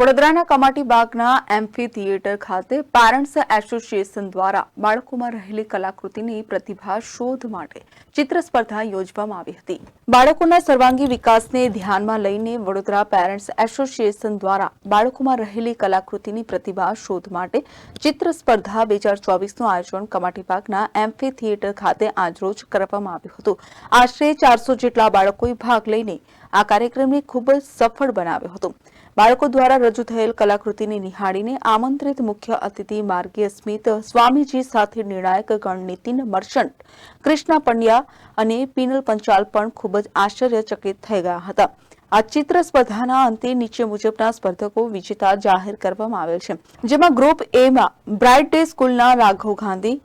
વડોદરાના કમાટી બાગના amphitheatre ખાતે પેરેન્ટ્સ એસોસિએશન દ્વારા બાળકોમાં રહેલી કલાકૃતિની પ્રતિભા શોધ માટે ચિત્ર સ્પર્ધા યોજવામાં આવી હતી. બાળકોના સર્વાંગી વિકાસને ધ્યાનમાં લઈને વડોદરા પેરેન્ટ્સ એસોસિએશન દ્વારા બાળકોમાં રહેલી કલાકૃતિની પ્રતિભા શોધ માટે ચિત્ર સ્પર્ધા બે હજાર ચોવીસનું આયોજન કમાટી બાગના એમ્ફી થિયેટર ખાતે આજરોજ કરવામાં આવ્યું હતું. આશરે ચારસો જેટલા બાળકોએ ભાગ લઈને આ કાર્યક્રમને ખૂબ જ સફળ બનાવ્યો હતો. બાળકો દ્વારા રજૂ થયેલ કલાકૃતિને નિહાળીને આમંત્રિત મુખ્ય અતિથિ માર્ગીય સ્મિત સ્વામીજી સાથે નિર્ણાયક ગણ નીતિન મર્ચન્ટ કૃષ્ણા પંડ્યા અને પિનલ પંચાલ પણ ખૂબ જ આશ્ચર્યચકિત થઈ ગયા હતા. આ ચિત્ર સ્પર્ધાના અંતે નીચે મુજબના સ્પર્ધકો વિજેતા જાહેર કરવામાં આવેલ છે. જેમાં ગ્રુપ એમાં બ્રાઇટ ડે સ્કૂલના રાઘવ ગાંધી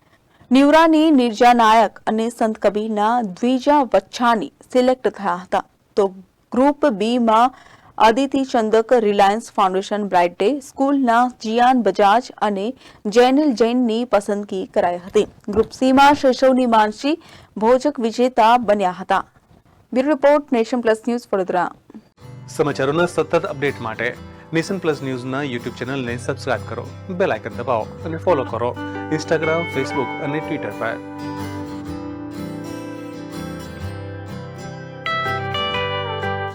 નિવરાની નિર્જા નાયક અને સંત કબીરના દ્વિજા વચ્છાની સિલેક્ટ થયા હતા. તો ગ્રુપ બીમાં અદિતિ ચંદક રિલાયન્સ ફાઉન્ડેશન બ્રાઇટે સ્કૂલના જીયાન બજાજ અને જૈનિલ જૈનની પસંદગી કરાઈ હતી. ગ્રુપ સીમાં શૈશવની માનસી ભોજક વિજેતા બન્યા હતા. Bureau report, Nation Plus News Vadodara. સમાચારોના સતત અપડેટ માટે નેશન પ્લસ ન્યૂઝના યુટ્યુબ ચેનલને સબસ્ક્રાઇબ કરો, બેલ આઇકન દબાવો અને ફોલો કરો. ઇન્સ્ટાગ્રામ, ફેસબુક અને ટ્વિટર પર.